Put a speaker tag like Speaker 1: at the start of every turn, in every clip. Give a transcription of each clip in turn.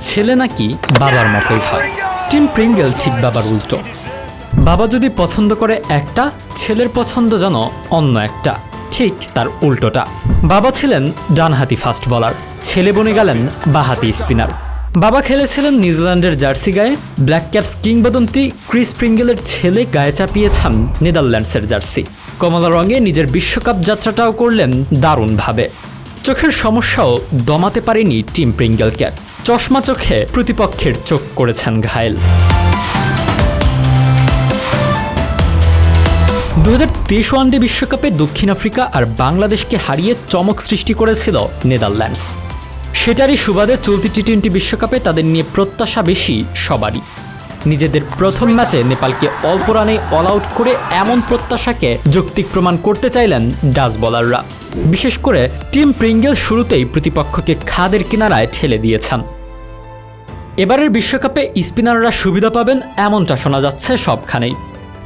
Speaker 1: ছেলে নাকি বাবার মতোই হয়। টিম প্রিঙ্গেল ঠিক বাবার উল্টো। বাবা যদি পছন্দ করে একটা, ছেলের পছন্দ যেন অন্য একটা। ঠিক তার উল্টোটা। বাবা ছিলেন ডানহাতি ফাস্ট বলার। ছেলে বনে গেলেন বাহাতি স্পিনার। বাবা খেলেছিলেন নিউজিল্যান্ডের জার্সি গায়ে। ব্ল্যাক ক্যাপস কিংবদন্তি ক্রিস প্রিঙ্গেলের ছেলে গায়ে চাপিয়েছেন নেদারল্যান্ডসের জার্সি। কমলা রঙে নিজের বিশ্বকাপ যাত্রাটাও করলেন দারুণভাবে। চোখের সমস্যাও দমাতে পারেনি টিম প্রিঙ্গেলকে। চশমা চোখে প্রতিপক্ষের চোখ করেছেন ঘায়েল। দু হাজার তেইশ ওয়ানডে বিশ্বকাপে দক্ষিণ আফ্রিকা আর বাংলাদেশকে হারিয়ে চমক সৃষ্টি করেছিল নেদারল্যান্ডস। সেটারই সুবাদে চলতি টি টোয়েন্টি বিশ্বকাপে তাদের নিয়ে প্রত্যাশা বেশি সবারই। নিজেদের প্রথম ম্যাচে নেপালকে অল্প রানে অল আউট করে এমন প্রত্যাশাকে যৌক্তিক প্রমাণ করতে চাইলেন ডাচ বলাররা। বিশেষ করে টিম প্রিঙ্গেল শুরুতেই প্রতিপক্ষকে খাদের কিনারায় ঠেলে দিয়েছেন। এবারের বিশ্বকাপে স্পিনাররা সুবিধা পাবেন এমনটা শোনা যাচ্ছে সবখানেই।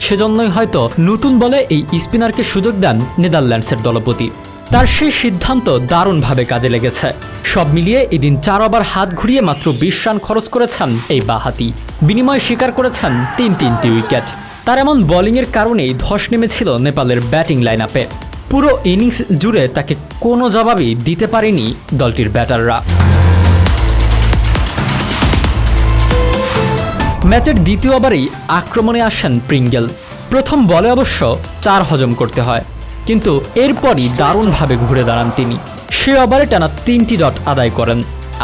Speaker 1: সেজন্যই হয়তো নতুন বলে এই স্পিনারকে সুযোগ দেন নেদারল্যান্ডসের দলপতি। তার সেই সিদ্ধান্ত দারুণভাবে কাজে লেগেছে। সব মিলিয়ে এদিন চার ওভার হাত ঘুরিয়ে মাত্র বিশ রান খরচ করেছেন এই বাহাতি। বিনিময়ে স্বীকার করেছেন তিন তিনটি উইকেট। তার এমন বোলিংয়ের কারণেই ধস নেমেছিল নেপালের ব্যাটিং লাইন আপে পুরো ইনিংস জুড়ে তাকে কোনো জবাবই দিতে পারেনি দলটির ব্যাটাররা। ম্যাচের দ্বিতীয় ওভারেই আক্রমণে আসেন প্রিঙ্গেল। প্রথম বলে অবশ্য চার হজম করতে হয়। কিন্তু এরপরই দারুণভাবে ঘুরে দাঁড়ান তিনি। সে ওভারে টানা তিনটি ডট আদায় করেন,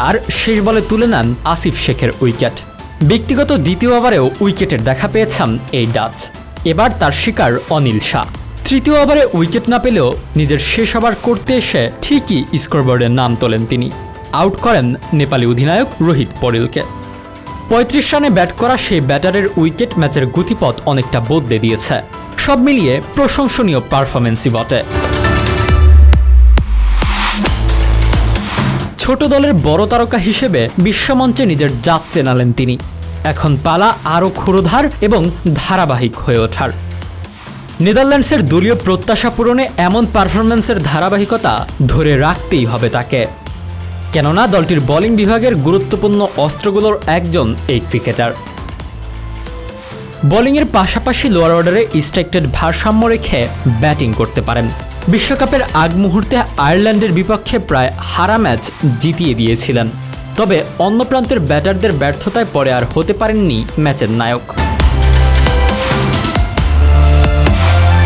Speaker 1: আর শেষ বলে তুলে নেন আসিফ শেখের উইকেট। ব্যক্তিগত দ্বিতীয় ওভারেও উইকেটের দেখা পেয়েছেন এই ডাচ। এবার তার শিকার অনিল শাহ। তৃতীয় ওভারে উইকেট না পেলেও নিজের শেষ ওভার করতে এসে ঠিকই স্কোরবোর্ডের নাম তোলেন তিনি। আউট করেন নেপালি অধিনায়ক রোহিত পরেলকে। পঁয়ত্রিশ রানে ব্যাট করা সেই ব্যাটারের উইকেট ম্যাচের গতিপথ অনেকটা বদলে দিয়েছে। সব মিলিয়ে প্রশংসনীয় পারফরমেন্সই বটে। ছোট দলের বড় তারকা হিসেবে বিশ্বমঞ্চে নিজের জাত চেনালেন তিনি। এখন পালা আরও ক্ষুরোধার এবং ধারাবাহিক হয়ে ওঠার। নেদারল্যান্ডসের দলীয় প্রত্যাশা পূরণে এমন পারফরম্যান্সের ধারাবাহিকতা ধরে রাখতেই হবে তাকে। কেননা দলটির বোলিং বিভাগের গুরুত্বপূর্ণ অস্ত্রগুলোর একজন এই ক্রিকেটার। বোলিংয়ের পাশাপাশি লোয়ার অর্ডারে স্ট্রাইক্টেড ভারসাম্য রেখে ব্যাটিং করতে পারেন। বিশ্বকাপের আগ মুহূর্তে আয়ারল্যান্ডের বিপক্ষে প্রায় হারা ম্যাচ জিতিয়ে দিয়েছিলেন। তবে অন্য প্রান্তের ব্যাটারদের ব্যর্থতায় পরে আর হতে পারেননি ম্যাচের নায়ক।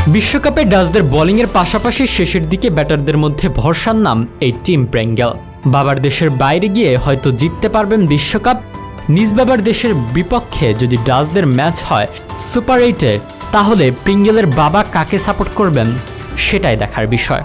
Speaker 1: বিশ্বকাপে ডাচদের বোলিংয়ের পাশাপাশি শেষের দিকে ব্যাটারদের মধ্যে ভরসার নাম এই টিম প্রেঙ্গেল। বাবার দেশের বাইরে গিয়ে হয়তো জিততে পারবেন বিশ্বকাপ নিজ বাবার দেশের বিপক্ষে যদি ডাচদের ম্যাচ হয় সুপার এইটে, তাহলে পিঙ্গেলের বাবা কাকে সাপোর্ট করবেন, সেটাই দেখার বিষয়।